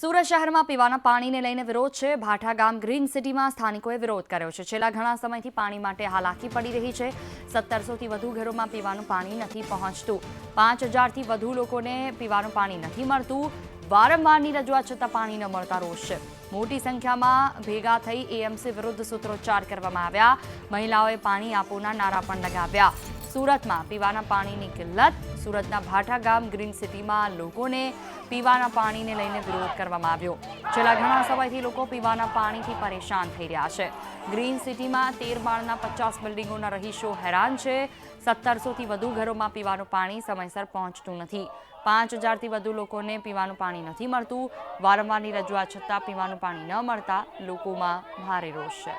સુરત શહેરમાં પીવાના પાણીને લઈને વિરોધ છે. ભાઠા ગામ ગ્રીન સિટીમાં સ્થાનિકોએ વિરોધ કર્યો છે. છેલ્લા ઘણા સમયથી પાણી માટે હાલાકી પડી રહી છે. સત્તરસોથી વધુ ઘરોમાં પીવાનું પાણી નથી પહોંચતું. પાંચ હજારથી વધુ લોકોને પીવાનું પાણી નથી મળતું. વારંવારની રજૂઆત છતાં પાણી ન મળતા રોષ. છે મોટી સંખ્યામાં ભેગા થઈ એએમસી વિરુદ્ધ સૂત્રોચ્ચાર કરવામાં આવ્યા. મહિલાઓએ પાણી આપોના નારા પણ લગાવ્યા. સુરતમાં પીવાના પાણીની કિલ્લત. સુરતના ભાઠા ગામ ગ્રીન સિટીમાં લોકોને પીવાના પાણીને લઈને વિરોધ કરવામાં આવ્યો. છેલ્લા ઘણા સમયથી લોકો પીવાના પાણીથી પરેશાન થઈ રહ્યા છે. ગ્રીન સિટીમાં તેર માળના પચાસ બિલ્ડિંગોના રહીશો હેરાન છે. સત્તરસોથી વધુ ઘરોમાં પીવાનું પાણી સમયસર પહોંચતું નથી. પાંચ હજારથી વધુ લોકોને પીવાનું પાણી નથી મળતું. વારંવારની રજૂઆત છતાં પીવાનું પાણી ન મળતા લોકોમાં ભારે રોષ છે.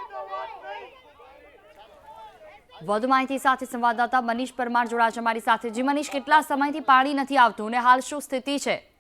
વધુ માહિતી સાથે સંવાદદાતા મનીષ પરમાર જોડાશે અમારી સાથે. જી મનીષ, કેટલા સમયથી પાણી નથી આવતું અને હાલ શું સ્થિતિ છે?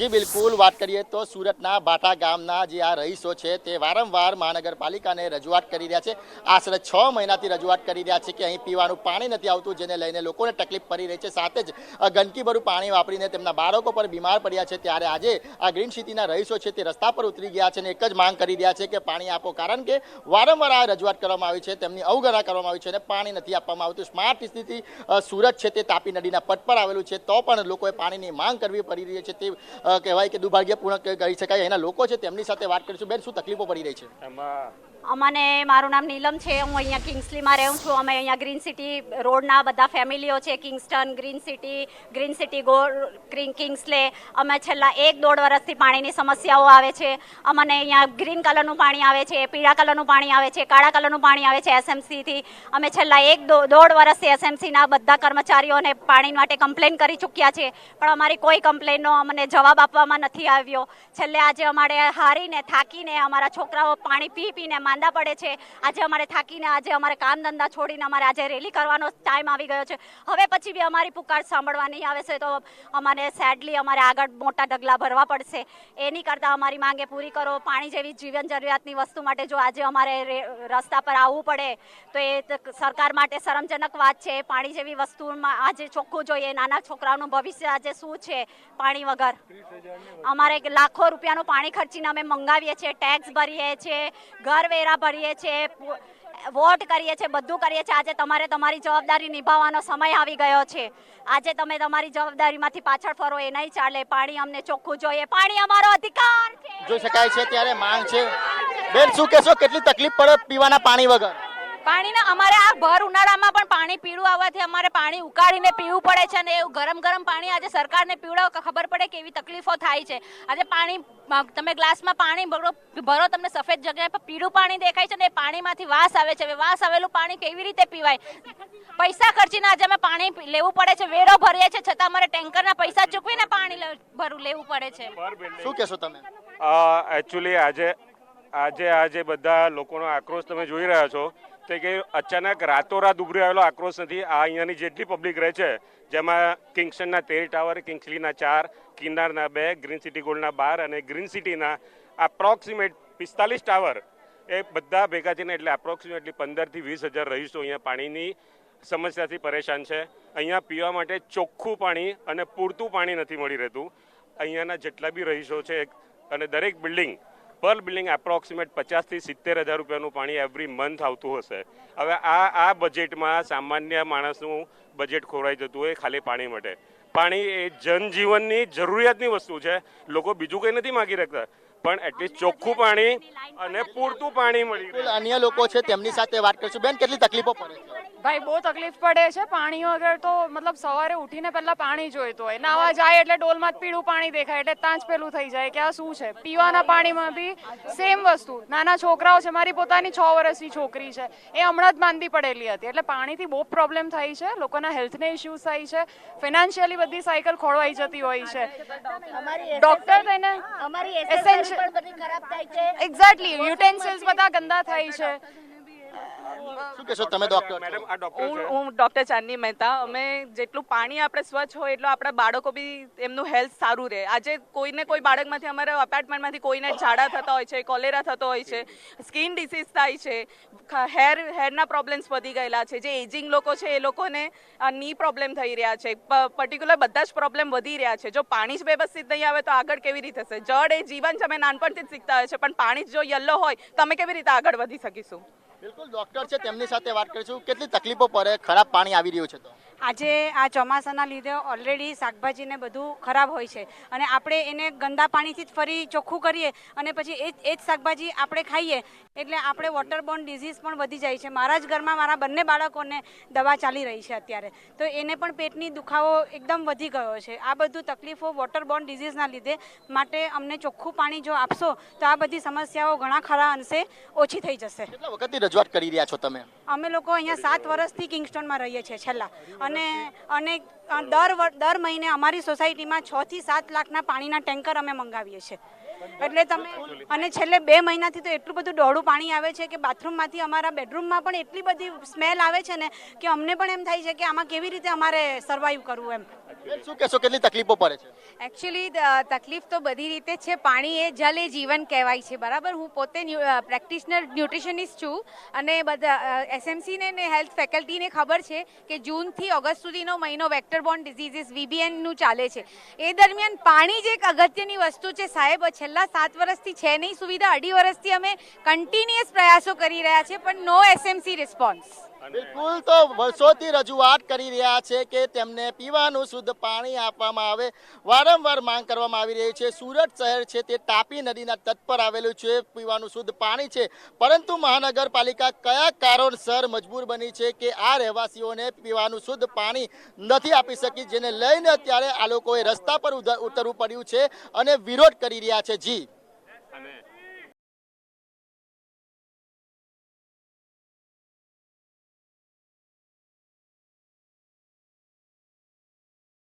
જી, બિલકુલ. વાત કરીએ તો સુરતના બાટા ગામના જે આ રહીશો છે, તે વારંવાર મહાનગરપાલિકાને રજૂઆત કરી રહ્યા છે. આશરે છ મહિનાથી રજૂઆત કરી રહ્યા છે કે અહીં પીવાનું પાણી નથી આવતું, જેને લઈને લોકોને તકલીફ પડી રહી છે. સાથે જ ગંદકીભરું પાણી વાપરીને તેમના બાળકો પર બીમાર પડ્યા છે. ત્યારે આજે આ ગ્રીન સિટીના રહીશો છે, તે રસ્તા પર ઉતરી ગયા છે અને એક જ માંગ કરી રહ્યા છે કે પાણી આપો. કારણ કે વારંવાર આ રજૂઆત કરવામાં આવી છે, તેમની અવગણના કરવામાં આવી છે અને પાણી નથી આપવામાં આવતું. સ્માર્ટ સ્થિતિ સુરત છે તે તાપી નદીના પટ પર આવેલું છે. તો પણ લોકોએ પાણીની માંગ કરવી પડી રહી છે. તે કહેવાય કે દુર્ભાગ્યપૂર્ણ કરી શકાય. એના લોકો છે, તેમની સાથે વાત કરીશું. બેન, શું તકલીફો પડી રહી છે? એમાં અમને મારું નામ નીલમ છે, હું અહીંયા કિંગ્સલીમાં રહું છું. અમે અહીંયા ગ્રીન સિટી રોડના બધા ફેમિલીઓ છે, Kingston, green city green city go Kingsley અમે છેલ્લા એક દોઢ વર્ષથી પાણીની સમસ્યાઓ આવે છે. અમને અહીંયા ગ્રીન કલરનું પાણી આવે છે, પીળા કલરનું પાણી આવે છે, કાળા કલરનું પાણી આવે છે એસએમસીથી અમે છેલ્લા એક દોઢ વર્ષથી એસએમસીના બધા કર્મચારીઓને પાણી માટે કમ્પ્લેન કરી ચૂક્યા છે. પણ અમારી કોઈ કમ્પ્લેનનો અમને જવાબ આપવામાં નથી આવ્યો. છેલ્લે આજે અમારે હારીને, થાકીને અમારા છોકરાઓ પાણી પી પીને માંદા પડે છે. આજે અમારે થાકીને, આજે અમારે કામ ધંધા છોડીને અમારે આજે રેલી કરવાનો ટાઈમ આવી ગયો છે. હવે પછી બી અમારી પુકાર સાંભળવા નહીં આવે છે તો અમારે સેડલી અમારે આગળ મોટા ઢગલા ભરવા પડશે. એની કરતાં અમારી માંગે પૂરી કરો. પાણી જેવી જીવન જરૂરિયાતની વસ્તુ માટે જો આજે અમારે રસ્તા પર આવવું પડે, તો એ સરકાર માટે શરમજનક વાત છે. પાણી જેવી વસ્તુમાં આજે ચોખ્ખું જોઈએ. નાના છોકરાઓનું ભવિષ્ય આજે શું છે પાણી વગર? અમારે લાખો રૂપિયાનું પાણી ખર્ચીને અમે મંગાવીએ છીએ. ટેક્સ ભરીએ છીએ. ઘર વેરા ભરીએ છીએ વોટ કરીએ છીએ, બધું કરીએ છીએ. આજે તમારે તમારી જવાબદારી નિભાવવાનો સમય આવી ગયો છે. આજે તમે તમારી જવાબદારીમાંથી પાછળ ફરો, એ નહીં ચાલે. પાણી અમને ચોખ્ખું જોઈએ. પાણી અમારો અધિકાર જોઈ શકાય છે ત્યારે માંગ છે. બેન, શું કહેશો? કેટલી તકલીફ પડે પીવાના પાણી વગર? પાણીના અમારે આ ભર ઉનાળામાં પણ પાણી પીળું આવવાથી અમારે પાણી ઉકાળીને પીવું પડે છે અને એવું ગરમ ગરમ પાણી આજે સરકારને પીવડાવો ખબર પડે કેવી તકલીફો થાય છે. આજે પાણી તમે ગ્લાસમાં પાણી ભરો ભરો તમને સફેદ જગ્યાએ પર પીળું પાણી દેખાય છે ને એ પાણીમાંથી વાસ આવે છે. વાસ આવેલું પાણી કેવી રીતે પીવાય? પૈસા ખર્ચીને આજે અમે પાણી લેવું પડે છે વેરો ભરીએ છીએ છતાં અમારે ટેન્કરના પૈસા ચૂકવીને પાણી ભરું લેવું પડે છે. શું કહેશો તમે? એકચ્યુઅલી આજે આજે આજે બધા લોકોનો આક્રોશ તમે જોઈ રહ્યા છો. તે કે અચાનક રાતોરાત ઉભરી આવેલો આક્રોશ નથી. આ અહીંયાની જેટલી પબ્લિક રહે છે, જેમાં કિંગસ્ટનના તેર ટાવર, કિંગ્સલીના ચાર, કિન્નારના બે, ગ્રીન સિટી ગોલ્ડના બાર અને ગ્રીન સિટીના અપ્રોક્સિમેટ પિસ્તાલીસ ટાવર એ બધા ભેગા થઈને એટલે અપ્રોક્સિમેટલી પંદરથી વીસ હજાર રહીશો અહીંયા પાણીની સમસ્યાથી પરેશાન છે. અહીંયા પીવા માટે ચોખ્ખું પાણી અને પૂરતું પાણી નથી મળી રહેતું. અહીંયાના જેટલા બી રહીશો છે અને દરેક બિલ્ડિંગ પર બિલ્ડિંગ એપ્રોક્સિમેટ પચાસથી સિત્તેર હજાર રૂપિયાનું પાણી એવરી મંથ આવતું હશે. હવે આ આ બજેટમાં સામાન્ય માણસનું બજેટ ખોરાઈ જતું હોય ખાલી પાણી માટે. પાણી એ જનજીવનની જરૂરિયાતની વસ્તુ છે. લોકો બીજું કંઈ નથી માગી રાખતા પણ એટલીસ્ટ ચોખ્ખું પાણી અને પૂરતું પાણી મળી અન્ય લોકો છે તેમની સાથે વાત કરીશું. બેન કેટલી તકલીફો પડે છે? ભાઈ બહુ તકલીફ પડે છે. પાણી વગર તો મતલબ સવારે ઉઠીને પહેલા પાણી જોઈતું હોય. નાવા જાય એટલે ડોલમાં પીળું પાણી દેખાય એટલે ત્યાં જ પેલું થઈ જાય. કે આ શું છે? પીવાના પાણીમાં બી સેમ વસ્તુ. નાના છોકરાઓ છે મારી પોતાની છ વર્ષની છોકરી છે. એ હમણાં જ માંદી પડેલી હતી. એટલે પાણીથી બહુ પ્રોબ્લેમ થાય છે. લોકોના હેલ્થને ઇશ્યુઝ થાય છે. ફિનાન્શિયલી બધી સાયકલ ખોળવાઈ જતી હોય છે. ડોક્ટર તેને એક્ઝેક્ટલી યુટેન્સિલ્સ બધા ગંદા થાય છે. શું કહેશો? તમે ડોક્ટર મેડમ આ ડોક્ટર હું છે. હું ડૉક્ટર ચાંદની મહેતા. અમે જેટલું પાણી આપણે સ્વચ્છ હોય એટલું આપણા બાળકો બી એમનું હેલ્થ સારું રહે. આજે કોઈને કોઈ બાળકમાંથી અમારા અપાર્ટમેન્ટમાંથી કોઈને ઝાડા થતા હોય છે કોલેરા થતો હોય છે સ્કિન ડિસીઝ થાય છે હેર હેરના પ્રોબ્લેમ્સ વધી ગયેલા છે જે એજિંગ લોકો છે એ લોકોને ની પ્રોબ્લેમ થઈ રહ્યા છે. પર્ટિક્યુલર બધા જ પ્રોબ્લેમ વધી રહ્યા છે. જો પાણી જ વ્યવસ્થિત નહીં આવે તો આગળ કેવી રીતે થશે? જળ એ જીવન છે અમે નાનપણથી જ શીખતા હોય છે પણ પાણી જો યલો હોય તો અમે કેવી રીતે આગળ વધી શકીશું? બિલકુલ ડોક્ટર છે, તેમની સાથે વાત કરીશું. કેટલી તકલીફો પડે? ખરાબ પાણી આવી રહ્યું છે તો. આજે આ ચોમાસાના લીધે ઓલરેડી શાકભાજીને બધું ખરાબ હોય છે. અને આપણે એને ગંદા પાણીથી જ ફરી ચોખ્ખું કરીએ અને પછી એ જ એ જ શાકભાજી આપણે ખાઈએ એટલે આપણે વોટરબોર્ન ડિઝીઝ પણ વધી જાય છે. મારા જ ઘરમાં મારા બંને બાળકોને દવા ચાલી રહી છે અત્યારે. તો એને પણ પેટની દુખાવો એકદમ વધી ગયો છે. આ બધું તકલીફો વોટરબોર્ન ડિઝીઝના લીધે માટે અમને ચોખ્ખું પાણી જો આપશો તો આ બધી સમસ્યાઓ ઘણા ખરા અંશે ઓછી થઈ જશે. કેટલા વખતથી રજૂઆત કરી રહ્યા છો તમે? અમે લોકો અહીંયા સાત વર્ષથી કિંગસ્ટોનમાં રહીએ છીએ છેલ્લા. અને અને દર દર મહિને અમારી સોસાયટીમાં છ થી સાત લાખના પાણીના ટેન્કર અમે મંગાવીએ છીએ. એટલે તમે અને છેલ્લે બે મહિનાથી તો એટલું બધું ડોળું પાણી આવે છે કે બાથરૂમમાંથી અમારા બેડરૂમમાં પણ એટલી બધી સ્મેલ આવે છે ને કે અમને પણ એમ થાય છે કે આમાં કેવી રીતે અમારે સર્વાઈવ કરવું એમ. શું કહેશો? કેટલી તકલીફો પડે છે? એકચ્યુઅલી તકલીફ તો બધી રીતે છે. પાણી એ જલ એ જીવન કહેવાય છે બરાબર? હું પોતે પ્રેક્ટિશનર ન્યુટ્રિશનિસ્ટ છું અને બધા એસએમસીને ને હેલ્થ ફેકલ્ટીને ખબર છે કે જૂનથી ઓગસ્ટ સુધીનો મહિનો વેક્ટર બોર્ન ડિઝીઝીસ વીબીએનનું ચાલે છે. એ દરમિયાન પાણી જ એક અગત્યની વસ્તુ છે સાહેબ. છેલ્લા સાત વર્ષથી છે નહીં, સુવિધા અઢી વર્ષથી અમે કન્ટિન્યુઅસ પ્રયાસો કરી રહ્યા છે પણ નો એસએમસી રિસ્પોન્સ બિલકુલ તો વર્ષોથી રજૂઆત કરી રહ્યા છે કે તેમને પીવાનું શુદ્ધ પાણી આપવામાં આવે. વારંવાર માંગ કરવામાં આવી રહી છે. સુરત શહેર છે તે તાપી નદીના તટ પર આવેલું છે પીવાનું શુદ્ધ પાણી છે. પરંતુ મહાનગરપાલિકા કયા કારણસર મજબૂર બની છે કે આ રહેવાસીઓને પીવાનું શુદ્ધ પાણી નથી આપી શકી જેને લઈને અત્યારે આ લોકોએ રસ્તા પર ઉતરવું પડ્યું છે અને વિરોધ કરી રહ્યા છે? જી.